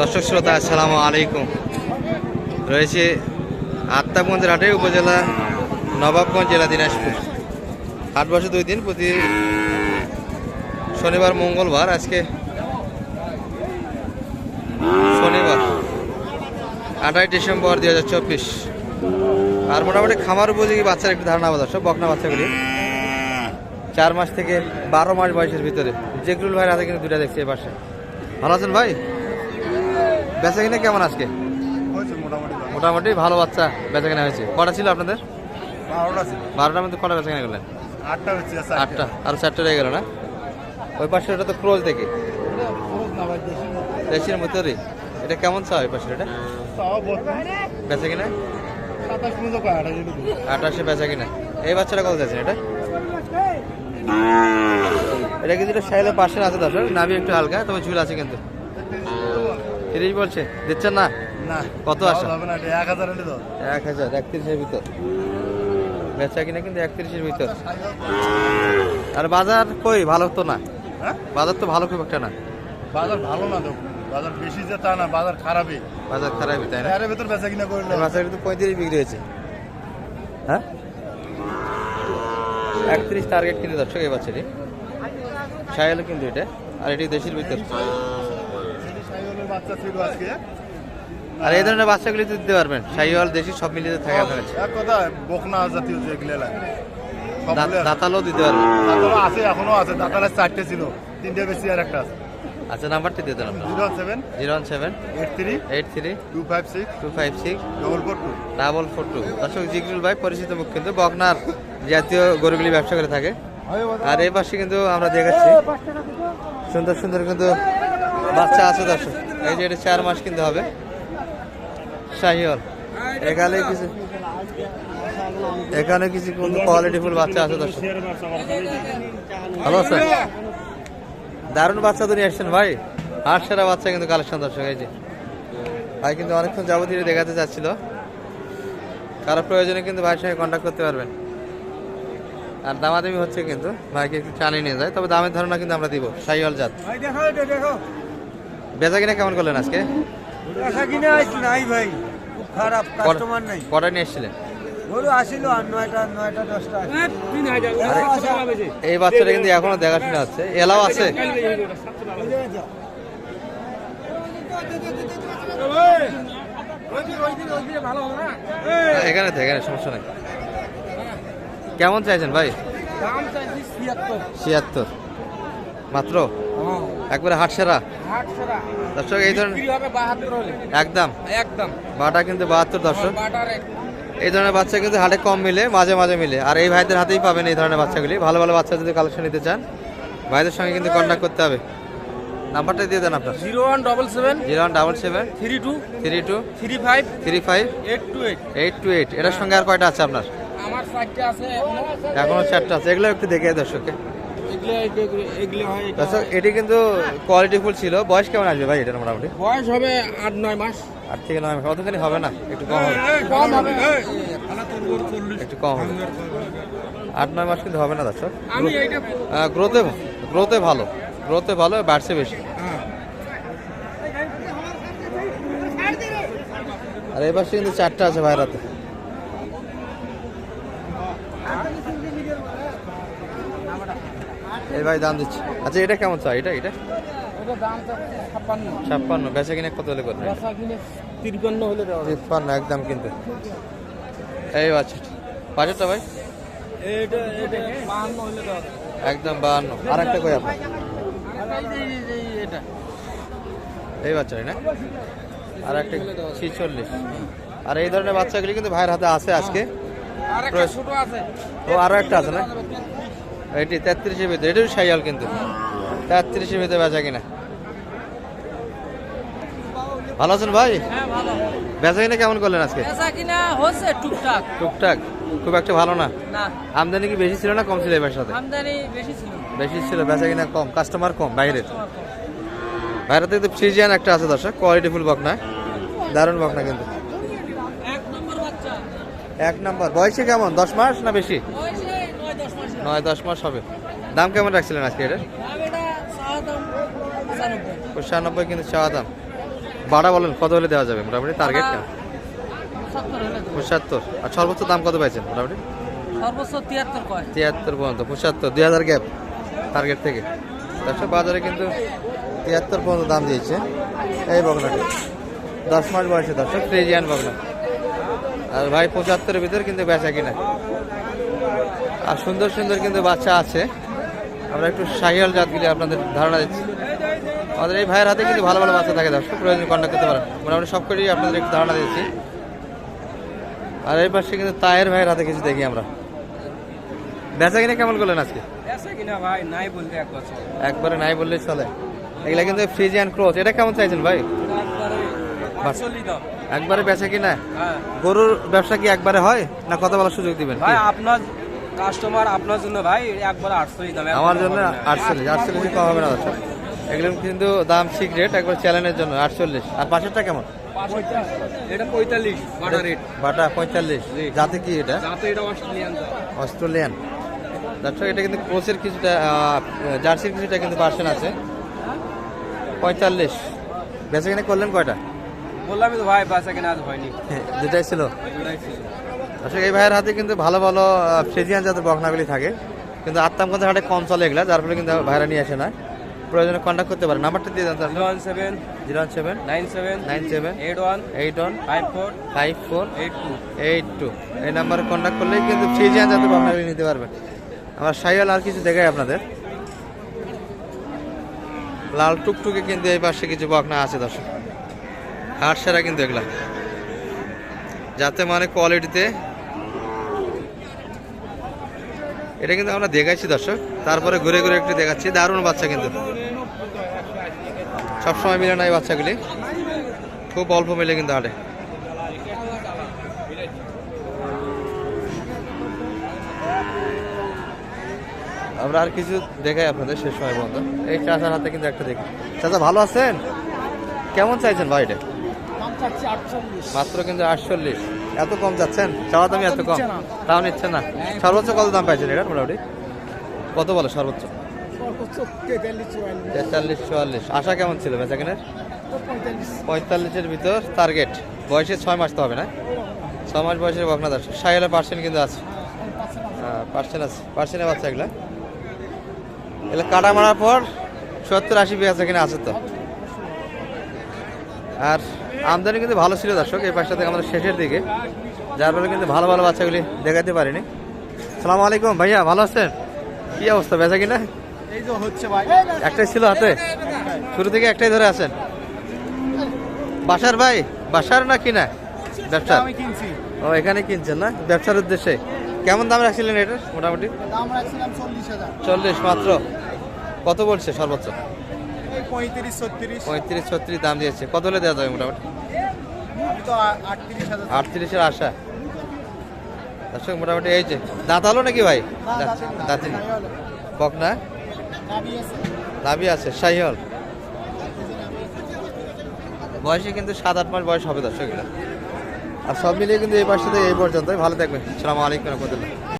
দর্শক শ্রোতা, আসসালামু আলাইকুম। রয়েছে আত্মাগঞ্জ হাটে উপজেলা, নবাবগঞ্জ জেলা, দিনাজপুর। হাট বসে দুই দিন প্রতি শনিবার, মঙ্গলবার, আজকে শনিবার, আঠাশ ডিসেম্বর দুই হাজার চব্বিশ। আর মোটামুটি খামার উপযোগী বাচ্চার একটু ধারণা হবে দর্শক, বকনা বাচ্চাগুলি। চার মাস থেকে বারো মাস বয়সের ভিতরে। জেকরুল ভাইয়ের হাতে কিন্তু দুটা দেখছি এ পাশে। ভালো আছেন ভাই? বেচা কিনা কেমন আজকে? মোটামুটি ভালো। বাচ্চা বেচা কিনা হয়েছে। কটা ছিল আপনাদের? বারোটার মধ্যে কটা বেচা কিনা করলেন আটটা আর চারটে রয়ে গেল না? ওই পাশে ওটা তো ক্রোজ দেখি। দেশের মধ্যে এটা কেমন চা ওই পাশে এটা বেচা কিনা আঠাশে বেচা কিনা এই বাচ্চাটা কত যাচ্ছেন এটা? এটা কিন্তু সাইলে পাশে আছে দর্শক নাভি একটু হালকা তবে ঝুল আছে কিন্তু। তিরিশ বলছে। দিচ্ছেন না? না। কত আসে? হবে না এটা এক হাজার তো এক হাজার একত্রিশের ভিতর। বেচা কিনা কিন্তু একত্রিশের ভিতর। আর বাজার কই? ভালো তো না? হ্যাঁ? বাজার তো ভালো খুব একটা না। বাজার ভালো না তো। বাজার বেশি যে তা না বাজার খারাপই। বাজার খারাপই তাই না? এর ভেতর বেচা কিনা করলে মাছের কিন্তু পঁয়ত্রিশ বিক্রি হয়েছে। হ্যাঁ? একত্রিশ টার্গেট কিন্তু দর্শক এই বাচ্চাটি সায়ালো কিন্তু এটা। আর এটি দেশের ভিতর। বাচ্চা ছিল আজকে। আর এই ধরনের বাচ্চাগুলি তো দিতে পারবেন। শাহিওয়াল দেশি সব মিলিয়ে থাকে আপনার কাছে। এক কথা বকনা জাতীয় যেগুলো লাগে দাঁতালও দিতে পারবেন। দাঁতালো আছে এখনও আছে। দাঁতালের চারটে ছিল তিনটে বেশি আর একটা আছে। আচ্ছা নাম্বারটি দিয়ে দেন আপনার। Zero seven zero one seven eight three eight three two five six two five six double four two. Double four two. দর্শক জিগরুল ভাই পরিচিত মুখ কিন্তু বকনার জাতীয় গরুগুলি ব্যবসা করে থাকে। আর এই পাশে কিন্তু আমরা দেখাচ্ছি। সুন্দর সুন্দর কিন্তু বাচ্চা আছে দর্শক। এই যে এটা চার মাস কিন্তু হবে। শাহিওয়াল, এখানে কিছু এখানে কিছু কোয়ালিটি ফুল বাচ্চা আছে দর্শক। ভালো আছেন দারুণ বাচ্চা তো নিয়ে আসছেন ভাই। হাট সেরা বাচ্চা কিন্তু কালেকশন দর্শক, এই যে। ভাই কিন্তু অনেকক্ষণ যাবতীয় দেখাতে চাচ্ছিল। কারও প্রয়োজনে কিন্তু ভাইয়ের সঙ্গে কন্ট্যাক্ট করতে পারবেন। আর দামাদামি হচ্ছে কিন্তু, ভাইকে একটু টানিয়ে নিয়ে যায়। তবে দামের ধারণা কিন্তু আমরা দিব সাইওয়াল জাত। বেচা কিনা কেমন করলেন আজকে? আশা কিনে নাই ভাই খুব খারাপ কাস্টমার নাই। কটা নিয়ে এসেছিলেন? গরু আসিল আর নয়টা নয়টা দশটা এই বাচ্চাটা কিন্তু এখনও দেখাশোনা আছে। এলাও আছে? এখানে তো এখানে সমস্যা নাই। কেমন চাইছেন ভাই? দাম চাইছি ছিয়াত্তর। ছিয়াত্তর। মাত্র? একবারে হাট সেরা। দর্শক এই ধরনের একদম। একদম। বাটা কিন্তু বাহাত্তর দর্শক। এই ধরনের বাচ্চা কিন্তু হাটে কম মিলে মাঝে মাঝে মিলে। আর এই ভাইদের হাতেই পাবেন এই ধরনের বাচ্চাগুলি। ভালো ভালো বাচ্চা যদি কালেকশন নিতে চান ভাইদের সঙ্গে কিন্তু কন্ট্যাক্ট করতে হবে। নাম্বারটা দিয়ে দেন আপনার। Zero one double seven zero one double seven three two three two three five three five eight two eight. Eight two eight. এটার সঙ্গে আর কয়টা আছে আপনার? আমার সাইডটা আছে এখনও এখনও চারটা আছে। এগুলো একটু দেখে দর্শককে। এগুলো এগুলো হয় এটা দর্শক এটি কিন্তু কোয়ালিটি ফুল ছিল। বয়স কেমন আসবে ভাই এটার মোটামুটি? বয়স হবে আট নয় মাস। আট থেকে নয় মাস। অতখানি হবে না? একটু কম হবে। কম হবে। একটু কম হবে। আট নয় মাস কিন্তু হবে না দর্শক। আমি গ্রোথে গ্রোথে ভালো। গ্রোথে ভালো বাড়ছে বেশি। হ্যাঁ। আর পাশে কিন্তু চারটা আছে ভাইরাতে এই ভাই দাম দিচ্ছি। আচ্ছা এটা কেমন চাই? এটা এটা? ছাপ্পান্ন। বেচা কিনে কত হলে করবে? বেচা তিরপান্ন হলে। তিপ্পান্ন একদম কিন্তু এই আচ্ছা বাজেটটা ভাই। একদম বাহান্ন। আর একটা কই আপনার? এই বাচ্চাই না? আর একটা ছিচল্লিশ। আর এই ধরনের বাচ্চাগুলি কিন্তু ভাইয়ের হাতে আছে আজকে। আছে। ও আরও একটা আছে না? এটি তেত্রিশের ভিতরে এটাও সাইয়াল কিন্তু। তেত্রিশের ভিতরে বেচা কিনা। ভালো আছেন ভাই? হ্যাঁ বেচা কিনা কেমন করলেন আজকে? টুকটাক। টুকটাক? খুব একটা ভালো না? আমদানি কি বেশি ছিল না কম ছিল এবার সাথে? বেশি ছিল। বেচা কিনা কম কাস্টমার কম বাইরের বাইরে থেকে ফ্রিজিয়ান একটা আছে দর্শক কোয়ালিটি ফুল বকনা। দারুণ বকনা কিন্তু। এক নম্বর বয়সে কেমন? দশ মাস না বেশি? নয় দশ মাসে হবে। দাম কেমন রাখছিলেন আজকে এটার? পঁচানব্বই কিন্তু চাওয়া দাম। বাড়া বলেন, কত হলে দেওয়া যাবে? মোটামুটি টার্গেট সত্তর পঁচাত্তর। আর সর্বোচ্চ দাম কত পাইছেন মোটামুটি? সর্বোচ্চ তিয়াত্তর পর্যন্ত, পঁচাত্তর, দুই হাজার গ্যাপ টার্গেট থেকে। তারপর বাজারে কিন্তু তিয়াত্তর পর্যন্ত দাম দিয়েছে। এই বগনাটি দশ মাস বয়সে দর্শক ফ্রিজিয়ান বগনা আর ভাই, পঁচাত্তরের ভিতরে কিন্তু বেচা কিনা। আর সুন্দর সুন্দর কিন্তু বাচ্চা আছে। আমরা একটু শাহিয়াল জাতগুলি আপনাদের ধারণা দিচ্ছি। আমাদের এই ভাইয়ের হাতে কিন্তু ভালো ভালো বাচ্চা থাকে দর্শক প্রয়োজন কন্ট্যাক্ট করতে পারেন। মোটামুটি সব করেই আপনাদের একটু ধারণা দিচ্ছি আর এই পাশে কিন্তু তায়ের ভাইয়ের হাতে কিছু দেখি আমরা। বেচা কিনা কেমন করলেন আজকে? একবারে নাই বললেই চলে। এগুলা কিন্তু ফ্রিজিয়ান ক্রস এটা কেমন চাইছেন ভাই? একবারে বেচা কিনা? হ্যাঁ। গরুর ব্যবসা কি একবারে হয়? না কথা বলার সুযোগ দিবেন? আপনার কাস্টমার আপনার জন্য ভাই একবার আটচল্লিশ দাম আমার জন্য আটচল্লিশ আটচল্লিশ কম হবে না এগুলো কিন্তু দাম সিক্রেট একবার চ্যালেঞ্জের জন্য আটচল্লিশ। আর পাশেরটা কেমন? এটা পঁয়তাল্লিশ বাটা রেট বাটা পঁয়তাল্লিশ। যাতে কি এটা? যাতে এটা অস্ট্রেলিয়ান অস্ট্রেলিয়ান। দর্শক এটা কিন্তু কিছুটা জার্সির কিছুটা কিন্তু পার্সেন্ট আছে। পঁয়তাল্লিশ। বেচা কিনা করলেন কয়টা? বললামই তো ভাই বাসা কেনা আজ হয়নি। যেটাই ছিল। আসলে এই ভাইয়ের হাতে কিন্তু ভালো ভালো ফ্রিজিয়ান জাতের বকনাগুলি থাকে। কিন্তু আত্মামগঞ্জ হাটে কম চলে এগুলা যার ফলে কিন্তু ভাইরা নিয়ে আসে না। প্রয়োজনে কন্ট্যাক্ট করতে পারে নাম্বারটা দিয়ে দেন zero one seven zero one seven nine seven nine seven eight one eight one five four five four eight two. Eight two. এই নাম্বারে কন্ট্যাক্ট করলেই কিন্তু ফ্রিজিয়ান জাতের বকনাগুলি নিতে পারবেন। আমার সাইয়াল আর কিছু দেখাই আপনাদের। লাল টুকটুকে কিন্তু এই পাশে কিছু বকনা আছে দর্শক। হাট সেরা কিন্তু এগুলা। যাতে মানে কোয়ালিটিতে এটা কিন্তু আমরা দেখাইছি দর্শক। তারপরে ঘুরে ঘুরে একটু দেখাচ্ছি। দারুণ বাচ্চা কিন্তু। সবসময় মিলে না এই বাচ্চাগুলি। খুব অল্প মিলে কিন্তু হাটে। আমরা আর কিছু দেখাই আপনাদের শেষ সময় পর্যন্ত। এই চাচার হাতে কিন্তু একটা দেখি। চাচা ভালো আছেন? কেমন চাইছেন ভাই এটা মাত্র কিন্তু আটচল্লিশ। এত কম যাচ্ছেন? চাওয়া দামি এত কম। তাও নিচ্ছে না। সর্বোচ্চ কত দাম পাইছেন এটা মোটামুটি? কত বলো সর্বোচ্চ? তেতাল্লিশ চুয়াল্লিশ। আশা কেমন ছিল বেচা কিনের? পঁয়তাল্লিশের ভিতর টার্গেট বয়সে ছয় মাস তো হবে না? ছ মাস বয়সের বকনা দশ সাইকেলের পার্সেন্ট কিন্তু আছে। পার্সেন্ট আছে। পার্সেন্টের বাচ্চা এগুলা। এগুলো কাটা মারার পর সত্তর আশি বেচা কিনা আছে তো। আর আমদানি কিন্তু ভালো ছিল দর্শক এই পাশটা থেকে আমাদের শেষের দিকে। যার ফলে কিন্তু ভালো ভালো বাচ্চাগুলি দেখাতে পারিনি। সালাম আলাইকুম ভাইয়া ভালো আছেন? কি অবস্থা বেচা কিনা? একটাই ছিল হাতে? শুরু থেকে একটাই ধরে আছেন? বাসার ভাই বাসার না কিনা? কিনছি। ও এখানে কিনছেন না? ব্যবসার উদ্দেশ্যে। কেমন দাম রাখছিলেন এটার মোটামুটি? চল্লিশ মাত্র। কত বলছে সর্বোচ্চ? পঁয়ত্রিশ ছত্রিশ। পঁয়ত্রিশ ছত্রিশ দাম দিয়েছে। কত হলে দেওয়া যাবে মোটামুটি? আটত্রিশের আশা। দর্শক মোটামুটি এই যে দাঁত হলো নাকি ভাই? দাঁতি বক না লাভি আছে। শাহিহল বয়সে কিন্তু সাত আট মাস বয়স হবে দর্শক আর সব মিলিয়ে কিন্তু এই পাশে থেকে এই পর্যন্ত ভালো থাকবেন। সালাম আলাইকুম রহমতুল্লাহ।